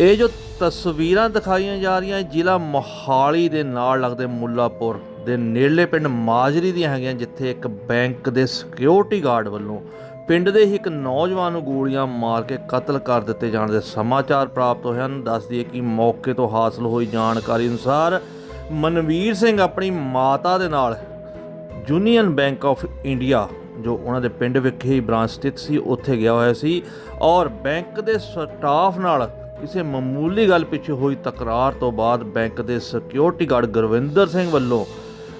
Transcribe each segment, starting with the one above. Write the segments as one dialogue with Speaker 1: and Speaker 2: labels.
Speaker 1: ਇਹ ਜੋ ਤਸਵੀਰਾਂ ਦਿਖਾਈਆਂ ਜਾ ਰਹੀਆਂ ਜ਼ਿਲ੍ਹਾ ਮੋਹਾਲੀ ਦੇ ਨਾਲ ਲੱਗਦੇ ਮੁੱਲਾਪੁਰ ਦੇ ਨੇੜਲੇ ਪਿੰਡ ਮਾਜਰੀ ਦੀਆਂ ਹੈਗੀਆਂ, ਜਿੱਥੇ ਇੱਕ ਬੈਂਕ ਦੇ ਸਿਕਿਉਰਿਟੀ ਗਾਰਡ ਵੱਲੋਂ ਪਿੰਡ ਦੇ ਹੀ ਇੱਕ ਨੌਜਵਾਨ ਨੂੰ ਗੋਲੀਆਂ ਮਾਰ ਕੇ ਕਤਲ ਕਰ ਦਿੱਤੇ ਜਾਣ ਦੇ ਸਮਾਚਾਰ ਪ੍ਰਾਪਤ ਹੋਏ ਹਨ। ਦੱਸਦੀ ਦਈਏ ਕਿ ਮੌਕੇ ਤੋਂ ਹਾਸਲ ਹੋਈ ਜਾਣਕਾਰੀ ਅਨੁਸਾਰ ਮਨਵੀਰ ਸਿੰਘ ਆਪਣੀ ਮਾਤਾ ਦੇ ਨਾਲ ਯੂਨੀਅਨ ਬੈਂਕ ਆਫ ਇੰਡੀਆ, ਜੋ ਉਹਨਾਂ ਦੇ ਪਿੰਡ ਵਿਖੇ ਹੀ ਬ੍ਰਾਂਚ ਸਥਿਤ ਸੀ, ਉੱਥੇ ਗਿਆ ਹੋਇਆ ਸੀ ਔਰ ਬੈਂਕ ਦੇ ਸਟਾਫ ਨਾਲ ਕਿਸੇ ਮਾਮੂਲੀ ਗੱਲ ਪਿੱਛੇ ਹੋਈ ਤਕਰਾਰ ਤੋਂ ਬਾਅਦ ਬੈਂਕ ਦੇ ਸਿਕਿਉਰਿਟੀ ਗਾਰਡ ਗੁਰਵਿੰਦਰ ਸਿੰਘ ਵੱਲੋਂ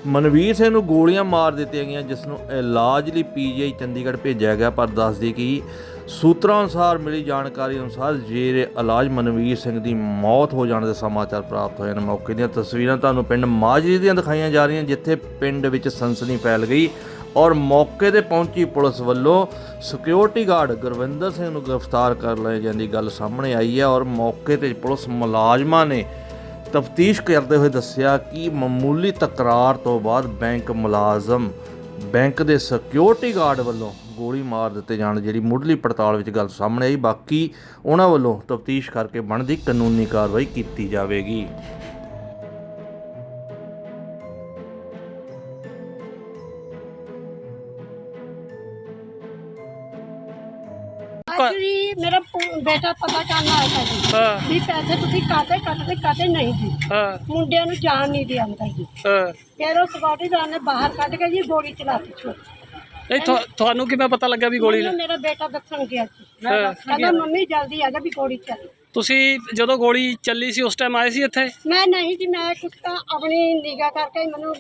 Speaker 1: ਮਨਵੀਰ ਸਿੰਘ ਨੂੰ ਗੋਲੀਆਂ ਮਾਰ ਦਿੱਤੀਆਂ ਗਈਆਂ, ਜਿਸ ਨੂੰ ਇਲਾਜ ਲਈ ਪੀਜੀਆਈ ਚੰਡੀਗੜ੍ਹ ਭੇਜਿਆ ਗਿਆ, ਪਰ ਦੱਸਦੀ ਕਿ ਸੂਤਰਾਂ ਅਨੁਸਾਰ ਮਿਲੀ ਜਾਣਕਾਰੀ ਅਨੁਸਾਰ ਜੇਰੇ ਇਲਾਜ ਮਨਵੀਰ ਸਿੰਘ ਦੀ ਮੌਤ ਹੋ ਜਾਣ ਦੇ ਸਮਾਚਾਰ ਪ੍ਰਾਪਤ ਹੋਏ ਹਨ। ਮੌਕੇ ਦੀਆਂ ਤਸਵੀਰਾਂ ਤੁਹਾਨੂੰ ਪਿੰਡ ਮਾਜਰੀ ਦੀਆਂ ਦਿਖਾਈਆਂ ਜਾ ਰਹੀਆਂ, ਜਿੱਥੇ ਪਿੰਡ ਵਿੱਚ ਸਨਸਨੀ ਫੈਲ ਗਈ। ਔਰ ਮੌਕੇ ਤੇ ਪਹੁੰਚੀ ਪੁਲਿਸ ਵੱਲੋਂ ਸਿਕਿਉਰਿਟੀ ਗਾਰਡ ਗੁਰਵਿੰਦਰ ਸਿੰਘ ਨੂੰ ਗ੍ਰਿਫਤਾਰ ਕਰ ਲਏ ਜਾਂਦੀ ਗੱਲ ਸਾਹਮਣੇ ਆਈ ਹੈ ਔਰ ਮੌਕੇ ਤੇ ਪੁਲਿਸ ਮੁਲਾਜ਼ਮਾਂ ਨੇ ਤਫਤੀਸ਼ ਕਰਦੇ ਹੋਏ ਦੱਸਿਆ ਕਿ ਮਾਮੂਲੀ ਤਕਰਾਰ ਤੋਂ ਬਾਅਦ ਬੈਂਕ ਮੁਲਾਜ਼ਮ, ਬੈਂਕ ਦੇ ਸਿਕਿਉਰਿਟੀ ਗਾਰਡ ਵੱਲੋਂ ਗੋਲੀ ਮਾਰ ਦਿੱਤੇ ਜਾਣ ਜਿਹੜੀ ਮੁੱਢਲੀ ਪੜਤਾਲ ਵਿੱਚ ਗੱਲ ਸਾਹਮਣੇ ਆਈ। ਬਾਕੀ ਉਹਨਾਂ ਵੱਲੋਂ ਤਫਤੀਸ਼ ਕਰਕੇ ਬਣਦੀ ਕਾਨੂੰਨੀ ਕਾਰਵਾਈ ਕੀਤੀ ਜਾਵੇਗੀ।
Speaker 2: ਅੱਜ ਵੀ ਮੇਰਾ ਪੁ- ਬੇਟਾ ਪਤਾ ਕਰਨ ਆਇਆ ਸੀ ਜੀ।
Speaker 3: ਹਾਂ।
Speaker 2: ਵੀ ਪੈਸੇ ਤੁਸੀਂ ਕਾਤੇ ਕੱਟਦੇ ਕਾਤੇ ਨਹੀਂ ਜੀ।
Speaker 3: ਹਾਂ।
Speaker 2: ਮੁੰਡਿਆਂ ਨੂੰ ਜਾਣ ਨਹੀਂ ਦੇ ਅੰਦਰ ਜੀ।
Speaker 3: ਹਾਂ।
Speaker 2: ਫਿਰ ਉਹ ਸਕਿਉਰਟੀ ਨੇ ਬਾਹਰ ਕੱਢ ਕੇ ਜੀ ਗੋਲੀ ਚਲਾਤੀ ਛੋਟੀ।
Speaker 3: ਨਹੀਂ ਤੁਹਾ- ਤੁਹਾਨੂੰ ਕਿਵੇਂ ਪਤਾ ਲੱਗਾ ਵੀ ਗੋਲੀ
Speaker 2: ਮੈਨੂੰ ਮੇਰਾ ਬੇਟਾ ਦੱਸਣ ਗਿਆ ਸੀ।
Speaker 3: ਹਾਂ।
Speaker 2: ਕਹਿੰਦਾ ਮੰਮੀ ਜਲਦੀ ਆ ਜਾ ਵੀ ਗੋਲੀ ਚੱਲ
Speaker 3: ਤੁਸੀਂ ਜਦੋਂ ਗੋਲੀ ਚੱਲੀ ਸੀ ਉਸ ਟਾਈਮ ਆਏ ਸੀ ਇੱਥੇ?
Speaker 2: ਮੈਂ ਨਹੀਂ ਜੀ ਮੈਂ ਕੁਛ ਤਾਂ ਆਪਣੀ ਨਿਗਾਹ ਕਰਕੇ ਹੀ ਮੈਨੂੰ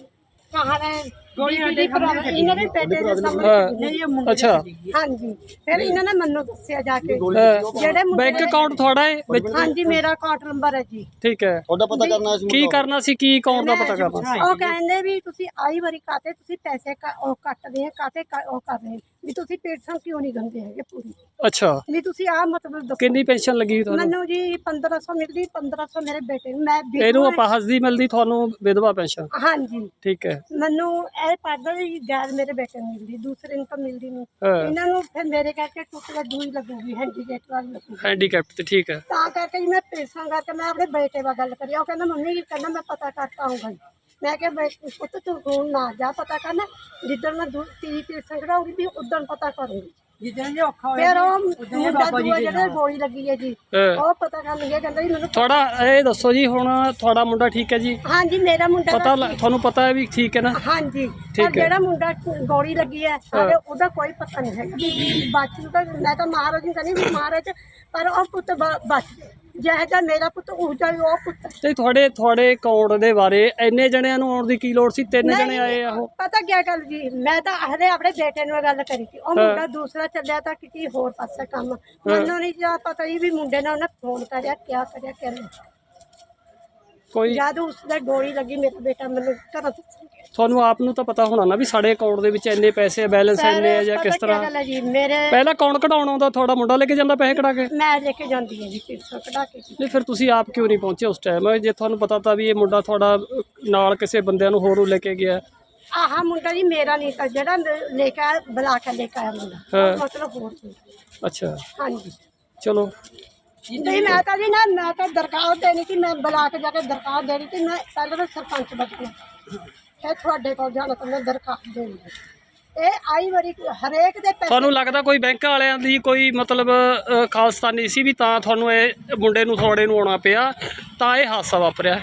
Speaker 2: ਕਹਾਣਾ ਗੋਲੀ ਅੱਡੇ ਇਹਨਾਂ ਦੇ ਬੇਟੇ ਦੇ ਸਾਹਮਣੇ
Speaker 3: ਹਾਂ। ਅੱਛਾ।
Speaker 2: ਹਾਂਜੀ ਫਿਰ ਇਹਨਾਂ ਨੇ ਮੈਨੂੰ ਦੱਸਿਆ ਜਾ ਕੇ। ਜਿਹੜੇ
Speaker 3: ਬੈਂਕ ਅਕਾਊਂਟ ਤੁਹਾਡਾ ਹੈ? ਵਿੱਚ
Speaker 2: ਹਾਂਜੀ ਮੇਰਾ ਅਕਾਊਂਟ ਨੰਬਰ ਹੈ ਜੀ।
Speaker 3: ਠੀਕ ਹੈ।
Speaker 4: ਤੁਹਾਡਾ ਪਤਾ ਕਰਨਾ ਸੀ
Speaker 3: ਕੀ ਕਰਨਾ ਸੀ ਕੀ ਅਕਾਊਂਟ ਦਾ ਪਤਾ ਕਰਨਾ
Speaker 2: ਉਹ ਕਹਿੰਦੇ ਵੀ ਤੁਸੀਂ ਆਈ ਵਾਰੀ ਕਾਤੇ ਤੁਸੀਂ ਪੈਸੇ ਉਹ ਕੱਟਦੇ ਆ ਕਾਤੇ ਉਹ ਕਰ ਰਹੇ ਵੀ ਤੁਸੀਂ ਪੇਟਾਂ ਕਿਉਂ ਨਹੀਂ ਗੰਦੇ ਹੈਗੇ ਪੂਰੀ?
Speaker 3: ਅੱਛਾ।
Speaker 2: ਵੀ ਤੁਸੀਂ ਆ ਮਤਲਬ ਦੱਸੋ।
Speaker 3: ਕਿੰਨੀ ਪੈਨਸ਼ਨ ਲੱਗੀ ਤੁਹਾਨੂੰ?
Speaker 2: ਮੈਨੂੰ ਜੀ 1500 ਮਿਲਦੀ 1500 ਮੇਰੇ ਬੇਟੇ ਨੂੰ। ਮੈਂ ਵਿਧਵਾ
Speaker 3: ਇਹਨੂੰ ਅਪਾਹਜ ਦੀ ਮਿਲਦੀ ਤੁਹਾਨੂੰ ਵਿਧਵਾ ਪੈਨਸ਼ਨ
Speaker 2: ਹਾਂਜੀ।
Speaker 3: ਠੀਕ ਹੈ।
Speaker 2: ਮੈਨੂੰ ਇਹ ਪੜਦਾ ਵੀ ਗੈਰ ਮੇਰੇ ਬੇਟੇ ਨੂੰ ਮਿਲਦੀ ਦੂਸਰੇ ਨੂੰ ਤਾਂ ਮਿਲਦੀ ਨਹੀਂ।
Speaker 3: ਹਾਂ।
Speaker 2: ਇਹਨਾਂ ਨੂੰ ਫਿਰ ਮੇਰੇ ਕਰਕੇ ਟੁੱਟ ਕੇ ਦੂਈ ਲੱਗੂਗੀ ਹੈਂਡੀਕੈਪ ਵਾਲੀ ਲੱਗੂਗੀ।
Speaker 3: ਹੈਂਡੀਕੈਪ ਤੇ ਠੀਕ ਹੈ।
Speaker 2: ਤਾਂ ਕਰਕੇ ਜੀ ਮੈਂ ਪੈਸਾਂ ਕਰਕੇ ਮੈਂ ਆਪਣੇ ਬੇਟੇ ਨਾਲ ਗੱਲ ਕਰੀ ਉਹ ਕਹਿੰਦਾ ਮੰਮੀ ਕਹਿੰਦਾ ਮੈਂ ਪਤਾ ਕਰਕੇ ਆਉਂਗਾ ਜੀ ਮੈਂ ਕਿਹਾ ਬੇ- ਪੁੱਤ ਤੂੰ ਹੁਣ ਨਾ ਜਾ ਪਤਾ ਕਰਨਾ ਜਿੱਦਣ ਮੈਂ ਦੂ- ਤੀਹ ਪੈਸਾ ਕਢਾਉਂਗੀ ਵੀ ਉਦੋਂ ਪਤਾ ਕਰੂੰਗੀ।
Speaker 5: ਜਿੱਦਾਂ ਜੇ ਔਖਾ
Speaker 2: ਫਿਰ ਉਹ ਮੁੰਡਾ ਦੂਆ ਜਿਹੜਾ ਗੋਲੀ ਲੱਗੀ ਹੈ ਜੀ
Speaker 3: ਹਾਂ।
Speaker 2: ਉਹ ਪਤਾ ਕਰਨ ਗਿਆ ਕਹਿੰਦਾ ਜੀ ਮੈਨੂੰ
Speaker 3: ਤੁਹਾਡਾ ਇਹ ਦੱਸੋ ਜੀ ਹੁਣ ਤੁਹਾਡਾ ਮੁੰਡਾ ਠੀਕ ਹੈ ਜੀ?
Speaker 2: ਹਾਂਜੀ ਮੇਰਾ ਮੁੰਡਾ
Speaker 3: ਪਤਾ ਲੱਗ- ਤੁਹਾਨੂੰ ਪਤਾ ਹੈ ਵੀ ਠੀਕ ਹੈ ਨਾ?
Speaker 2: ਹਾਂਜੀ
Speaker 3: ਠੀਕ ਹੈ।
Speaker 2: ਪਰ ਜਿਹੜਾ ਮੁੰਡਾ ਗੋਲੀ ਲੱਗੀ ਹੈ ਸਾਡੇ ਉਹਦਾ ਕੋਈ ਪਤਾ ਨਹੀਂ ਹੈਗਾ। ਮੈਂ ਤਾਂ ਮਹਾਰਾਜ ਨੂੰ ਕਹਿੰਦੀ ਵੀ ਮਹਾਰਾਜ ਪਰ ਉਹ ਪੁੱਤ ਬ- ਬਚ ਗਿਆ। ਜਿਹੋ ਜਿਹਾ ਮੇਰਾ ਪੁੱਤ ਉਹ ਜਿਹਾ ਹੀ ਉਹ ਪੁੱਤ।
Speaker 3: ਤੇ ਤੁਹਾਡੇ ਤੁਹਾਡੇ ਅਕਾਊਂਟ ਦੇ ਬਾਰੇ ਇੰਨੇ ਜਣਿਆਂ ਨੂੰ ਆਉਣ ਦੀ ਕੀ ਲੋੜ ਸੀ? ਤਿੰਨ ਜਣੇ ਆਏ ਆ ਉਹ।
Speaker 2: ਪਤਾ ਕੀ ਗੱਲ ਜੀ ਮੈਂ ਤਾਂ ਹਰੇ ਆਪਣੇ ਬੇਟੇ ਨੂੰ ਇਹ ਗੱਲ ਕਰੀ ਸੀ। ਉਹ ਮੁੰਡਾ ਦੂਸਰਾ ਚੱਲਿਆ ਤਾਂ ਕਿਤੇ ਹੋਰ ਪਾਸੇ ਕੰਮ। ਮੈਨੂੰ ਨਹੀਂ ਜਾ ਪਤਾ ਹੀ ਵੀ ਮੁੰਡੇ ਨੇ ਉਹਨੇ ਫੋਨ ਕਰਿਆ ਕਿਆ ਕਰਿਆ ਕਿਆ ਨਹੀਂ।
Speaker 3: ਕੋਈ
Speaker 2: ਜਦ ਉਸਦੇ ਗੋਲੀ ਲੱਗੀ ਮੇਰਾ ਬੇਟਾ ਮੈਨੂੰ ਘਰੋਂ ਦੱਸਣ ਗਿਆ
Speaker 3: ਤੁਹਾਨੂੰ ਆਪ ਨੂੰ ਤਾਂ ਪਤਾ ਹੋਣਾ ਨਾ ਵੀ ਸਾਡੇ ਅਕਾਊਂਟ ਦੇ ਵਿੱਚ ਇੰਨੇ ਪੈਸੇ ਬੈਲੈਂਸ ਇੰਨੇ ਆ ਜਾਂ ਕਿਸ ਤਰ੍ਹਾਂ?
Speaker 2: ਗੱਲ ਹੈ ਜੀ ਮੇਰੇ
Speaker 3: ਪਹਿਲਾਂ ਕੌਣ ਕਢਾਉਣ ਆਉਂਦਾ? ਤੁਹਾਡਾ ਮੁੰਡਾ ਲੈ ਕੇ ਜਾਂਦਾ ਪੈਸੇ ਕਢਾ ਕੇ?
Speaker 2: ਮੈਂ ਲੈ ਕੇ ਜਾਂਦੀ ਹਾਂ ਜੀ ਪਿਰਸੋਂ ਕਢਾ ਕੇ ਜੀ।
Speaker 3: ਨਹੀਂ ਫਿਰ ਤੁਸੀਂ ਆਪ ਕਿਉਂ ਨਹੀਂ ਪਹੁੰਚੇ ਉਸ ਟਾਈਮ ਜੇ ਤੁਹਾਨੂੰ ਪਤਾ ਤਾਂ ਵੀ ਇਹ ਮੁੰਡਾ ਤੁਹਾਡਾ ਨਾਲ ਕਿਸੇ ਬੰਦਿਆਂ ਨੂੰ ਹੋਰ ਨੂੰ ਲੈ ਕੇ ਗਿਆ।
Speaker 2: ਆਹ ਮੁੰਡਾ ਜੀ ਮੇਰਾ ਨਹੀਂ ਤਾਂ ਜਿਹੜਾ ਮ- ਲੈ ਕੇ ਆਇਆ ਬੁਲਾ ਕੇ ਲੈ ਕੇ ਆਇਆ ਮੁੰਡਾ।
Speaker 3: ਹਾਂ।
Speaker 2: ਉਹ ਮਤਲਬ ਹੋਰ ਸੀ
Speaker 3: ਅੱਛਾ।
Speaker 2: ਹਾਂਜੀ।
Speaker 3: ਚਲੋ।
Speaker 2: ਨਹੀਂ ਮੈਂ ਤਾਂ ਜੀ ਨਾ ਮੈਂ ਤਾਂ ਦਰਖਾਸਤ ਦੇਣੀ ਸੀ ਮੈਂ ਬੁਲਾ ਕੇ ਜਾ ਕੇ ਦਰਖਾਸਤ ਦੇਣੀ ਸੀ ਮੈਂ ਪਹਿਲਾਂ ਤਾਂ ਸਰਪੰਚ ਬਚਣਾ ਇਹ ਤੁਹਾਡੇ ਕੋਲ ਜਾਣਾ ਤਾਂ ਦਰਖਾਸਤ ਦੇਣੀ। ਇਹ ਆਈ ਵਾਰੀ ਹਰੇਕ ਦੇ ਪੈਸੇ
Speaker 3: ਤੁਹਾਨੂੰ ਲੱਗਦਾ ਕੋਈ ਬੈਂਕ ਵਾਲਿਆਂ ਦੀ ਕੋਈ ਮਤਲਬ ਖਾਲਸਤਾਨੀ ਸੀ ਵੀ ਤਾਂ ਤੁਹਾਨੂੰ ਇਹ ਮੁੰਡੇ ਨੂੰ ਥੋੜੇ ਨੂੰ ਆਉਣਾ ਪਿਆ ਤਾਂ ਇਹ ਹਾਦਸਾ ਵਾਪਰਿਆ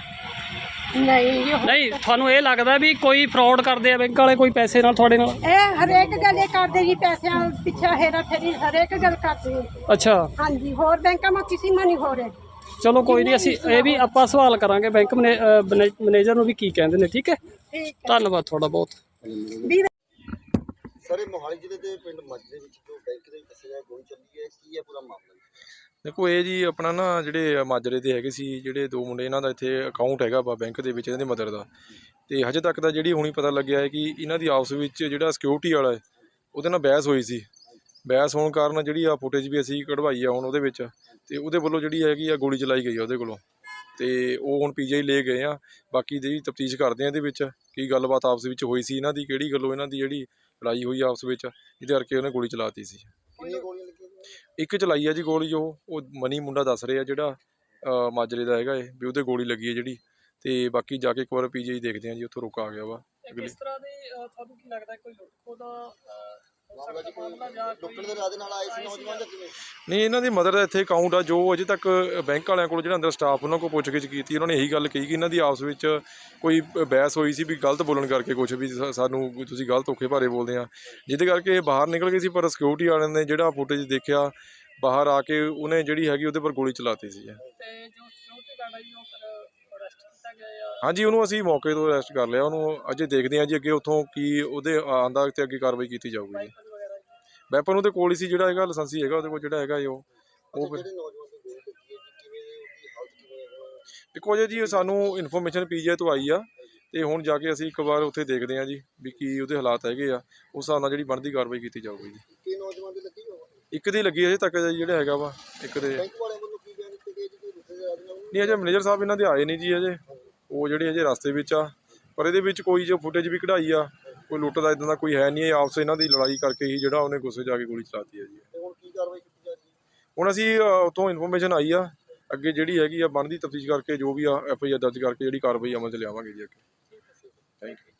Speaker 2: ਨਹੀਂ ਜੀ,
Speaker 3: ਨਹੀਂ ਤੁਹਾਨੂੰ ਇਹ ਲੱਗਦਾ ਵੀ ਕੋਈ ਫਰਾਡ ਕਰਦੇ ਆ ਬੈਂਕ ਵਾਲੇ ਕੋਈ ਪੈਸੇ ਨਾਲ ਤੁਹਾਡੇ ਨਾਲ
Speaker 2: ਇਹ ਹਰੇਕ ਗੱਲ ਇਹ ਕਰਦੇ ਜੀ ਪੈਸਿਆਂ ਪਿੱਛੇ ਹੇਰਾ ਫੇਰੀ ਹਰੇਕ ਗੱਲ ਕਰਦੇ।
Speaker 3: ਅੱਛਾ
Speaker 2: ਹਾਂਜੀ ਹੋਰ ਬੈਂਕਾਂ ਮਾ ਕਿਸੇ ਮਾ ਨਹੀਂ ਹੋ ਰਿਹਾ
Speaker 3: ਚਲੋ ਕੋਈ ਨਹੀਂ ਅਸੀਂ ਇਹ ਵੀ ਆਪਾਂ ਸਵਾਲ ਕਰਾਂਗੇ ਬੈਂਕ ਮੈਨੇਜਰ ਨੂੰ ਵੀ ਕੀ ਕਹਿੰਦੇ ਨੇ ਠੀਕ ਹੈ? ਧੰਨਵਾਦ ਤੁਹਾਡਾ ਬਹੁਤ।
Speaker 2: ਵੀ
Speaker 4: ਸਾਰੇ ਮੋਹਾਲੀ ਜ਼ਿਲ੍ਹੇ ਦੇ ਪਿੰਡ ਮੱਝ ਦੇ ਵਿੱਚ ਜੋ ਬੈਂਕ ਦੇ ਵਿੱਚ ਦੱਸਿਆ ਗਿਆ ਗੋਲੀ ਚੱਲੀ ਹੈ ਕੀ ਹੈ ਪੂਰਾ ਮਾਮਲਾ?
Speaker 6: ਦੇਖੋ ਇਹ ਜੀ ਆਪਣਾ ਨਾ ਜਿਹੜੇ ਮਾਜਰੇ ਦੇ ਹੈਗੇ ਸੀ ਜਿਹੜੇ ਦੋ ਮੁੰਡੇ ਇਹਨਾਂ ਦਾ ਇੱਥੇ ਅਕਾਊਂਟ ਹੈਗਾ ਵਾ ਬੈਂਕ ਦੇ ਵਿੱਚ ਇਹਨਾਂ ਦੇ ਮਦਰ ਦਾ। ਤੇ ਹਜੇ ਤੱਕ ਤਾਂ ਜਿਹੜੀ ਹੁਣੀ ਪਤਾ ਲੱਗਿਆ ਹੈ ਕਿ ਇਹਨਾਂ ਦੀ ਆਪਸ ਵਿੱਚ ਜਿਹੜਾ ਸਿਕਿਉਰਿਟੀ ਵਾਲਾ ਹੈ ਉਹਦੇ ਨਾਲ ਬਹਿਸ ਹੋਈ ਸੀ। ਬਹਿਸ ਹੋਣ ਕਾਰਨ ਜਿਹੜੀ ਆ ਫੁਟੇਜ ਵੀ ਅਸੀਂ ਕਢਵਾਈ ਆ ਹੁਣ ਉਹਦੇ ਵਿੱਚ ਤੇ ਉਹਦੇ ਵੱਲੋਂ ਜਿਹੜੀ ਹੈਗੀ ਆ ਗੋਲੀ ਚਲਾਈ ਗਈ ਆ ਉਹਦੇ ਕੋਲੋਂ। ਤੇ ਉਹ ਹੁਣ ਪੀਜੀਆਈ ਲੈ ਗਏ ਆ। ਬਾਕੀ ਦੀ ਤਫਤੀਸ਼ ਕਰਦੇ ਆ ਇਹਦੇ ਵਿੱਚ ਕੀ ਗੱਲਬਾਤ ਆਪਸ ਵਿੱਚ ਹੋਈ ਸੀ ਇਹਨਾਂ ਦੀ ਕਿਹੜੀ ਗੱਲੋਂ ਇਹਨਾਂ ਦੀ ਜਿਹੜੀ ਲੜਾਈ ਹੋਈ ਆਪਸ ਵਿੱਚ ਜਿਹਦੇ ਕਰਕੇ ਉਹਨੇ ਗੋਲੀ ਚਲਾਤੀ ਸੀ।
Speaker 4: ਕਿੰਨੀਆਂ ਗੋਲੀਆਂ ਲੱਗੀਆਂ ਜੀ?
Speaker 6: ਇੱਕ ਚਲਾਈ ਆ ਜੀ ਗੋਲੀ ਉਹ ਉਹ ਮਨੀ ਮੁੰਡਾ ਦੱਸ ਰਿਹਾ ਜਿਹੜਾ ਮਾਜਰੇ ਦਾ ਹੈਗਾ ਇਹ ਵੀ ਉਹਦੇ ਗੋਲੀ ਲੱਗੀ ਹੈ ਜਿਹੜੀ। ਤੇ ਬਾਕੀ ਜਾ ਕੇ ਇੱਕ ਵਾਰ ਪੀਜੀਆਈ ਦੇਖਦੇ ਹਾਂ ਜੀ ਉੱਥੋਂ ਰੁਕ ਆ ਗਿਆ ਵਾ।
Speaker 3: ਕਿਸ ਤਰ੍ਹਾਂ ਦੀ ਤੁਹਾਨੂੰ ਕੀ ਲੱਗਦਾ ਕੋਈ ਲੁੱਟਖੋ ਦਾ ਮਾਮਲਾ ਜਾਂ ਕੋਈ
Speaker 4: ਲੁੱਟਣ ਦੇ ਇਰਾਦੇ ਨਾਲ ਆਏ ਸੀ ਨੌਜਵਾਨ ਜਾਂ ਕਿਵੇਂ?
Speaker 6: ਨਹੀਂ ਇਹਨਾਂ ਦੀ ਮਦਰ ਦਾ ਇੱਥੇ ਅਕਾਊਂਟ ਆ ਜੋ ਅਜੇ ਤੱਕ ਬੈਂਕ ਵਾਲਿਆਂ ਕੋਲ ਜਿਹੜਾ ਅੰਦਰ ਸਟਾਫ ਉਹਨਾਂ ਕੋਲ ਪੁੱਛਗਿੱਛ ਕੀਤੀ ਉਹਨਾਂ ਨੇ ਇਹੀ ਗੱਲ ਕਹੀ ਕਿ ਇਹਨਾਂ ਦੀ ਆਪਸ ਵਿੱਚ ਕੋਈ ਬਹਿਸ ਹੋਈ ਸੀ ਵੀ ਗਲਤ ਬੋਲਣ ਕਰਕੇ ਕੁਝ ਵੀ ਸਾ- ਸਾਨੂੰ ਤੁਸੀਂ ਗਲਤ ਧੋਖੇ ਭਾਰੇ ਬੋਲਦੇ ਆ। ਜਿਹਦੇ ਕਰਕੇ ਇਹ ਬਾਹਰ ਨਿਕਲ ਗਏ ਸੀ ਪਰ ਸਿਕਿਉਰਿਟੀ ਵਾਲਿਆਂ ਨੇ ਜਿਹੜਾ ਫੁਟੇਜ ਦੇਖਿਆ ਬਾਹਰ ਆ ਕੇ ਉਹਨੇ ਜਿਹੜੀ ਹੈਗੀ ਉਹਦੇ ਪਰ ਗੋਲੀ ਚਲਾਤੀ ਸੀ।
Speaker 3: ਤੇ ਜੋ ਸਿਕਿਉਰਿਟੀ ਗਾਰਡ ਹੈ ਜੀ ਉਹ ਫਿਰ
Speaker 6: ਹਾਂਜੀ ਉਹਨੂੰ ਅਸੀਂ ਮੌਕੇ ਤੋਂ ਅਰੈਸਟ ਕਰ ਲਿਆ। ਉਹਨੂੰ ਅਜੇ ਦੇਖਦੇ ਹਾਂ ਜੀ ਅੱਗੇ ਉੱਥੋਂ ਕੀ ਉਹਦੇ ਆਂਦਾ ਤੇ ਅੱਗੇ ਕਾਰਵਾਈ ਕੀਤੀ ਜਾਊਗੀ ਜੀ।
Speaker 3: ਵੈਪਨ
Speaker 6: ਉਹਦੇ ਕੋਲ ਹੀ ਸੀ ਜਿਹੜਾ ਹੈਗਾ ਲਾਇਸੈਂਸੀ ਹੈਗਾ ਉਹਦੇ ਕੋਲ ਜਿਹੜਾ ਹੈਗਾ ਜੀ ਉਹ। ਉਹ ਫਿਰ? ਦੇਖੋ ਜੀ ਜੀ ਸਾਨੂੰ ਇਨਫੋਰਮੇਸ਼ਨ ਪੀਜੀਆਈ ਤੋਂ ਆਈ ਆ ਤੇ ਹੁਣ ਜਾ ਕੇ ਅਸੀਂ ਇੱਕ ਵਾਰ ਉੱਥੇ ਦੇਖਦੇ ਹਾਂ ਜੀ ਵੀ ਕੀ ਉਹਦੇ ਹਾਲਾਤ ਹੈਗੇ ਆ। ਉਸ ਹਿਸਾਬ ਨਾਲ ਜਿਹੜੀ ਬਣਦੀ ਕਾਰਵਾਈ ਕੀਤੀ ਜਾਊਗੀ ਜੀ।
Speaker 4: ਕੀ ਨੌਜਵਾਨ ਦੀ ਲੱਗੀ ਹੋਵੇ
Speaker 6: ਇੱਕ ਦੀ ਲੱਗੀ ਅਜੇ ਤੱਕ ਜਿਹੜਾ ਹੈਗਾ ਵਾ ਇੱਕ ਦੇ।
Speaker 4: ਬੈਂਕ ਵਾਲਿਆਂ ਵੱਲੋਂ ਕੀ ਬਿਆਨ ਦਿੱਤੇ ਗਏ ਜੀ ਕੋਈ ਲੁੱਟਣ ਦੇ ਇਰਾਦੇ ਨਾਲ
Speaker 6: ਨਹੀਂ ਅਜੇ ਮੈਨੇਜਰ ਸਾਹਿਬ ਇਹਨਾਂ ਦੇ ਆਏ ਨਹੀਂ ਜੀ ਅਜੇ। ਉਹ ਜਿਹੜੇ ਅਜੇ ਰਸਤੇ ਵਿੱਚ ਆ ਪਰ ਇਹਦੇ ਵਿੱਚ ਕੋਈ ਜੋ ਫੁਟੇਜ ਵੀ ਕਢਾਈ ਆ ਕੋਈ ਲੁੱਟ ਦਾ ਇਦਾਂ ਦਾ ਕੋਈ ਹੈ ਨਹੀਂ ਇਹ ਆਪਸ ਇਹਨਾਂ ਦੀ ਲੜਾਈ ਕਰਕੇ ਹੀ ਜਿਹੜਾ ਉਹਨੇ ਗੁੱਸੇ ਜਾ ਕੇ ਗੋਲੀ ਚਲਾਤੀ ਹੈ ਜੀ।
Speaker 4: ਹੁਣ ਕੀ ਕਾਰਵਾਈ ਕੀਤੀ ਜਾ ਰਹੀ ਹੈ?
Speaker 6: ਹੁਣ ਅਸੀਂ ਉੱਥੋਂ ਇਨਫੋਰਮੇਸ਼ਨ ਆਈ ਆ ਅੱਗੇ ਜਿਹੜੀ ਹੈਗੀ ਆ ਬਣਦੀ ਤਫਤੀਸ਼ ਕਰਕੇ ਜੋ ਵੀ ਆ ਐਫ ਆਈ ਆਰ ਦਰਜ ਕਰਕੇ ਜਿਹੜੀ ਕਾਰਵਾਈ ਅਮਲ 'ਚ ਲਿਆਵਾਂਗੇ ਜੀ ਅੱਗੇ। Thank you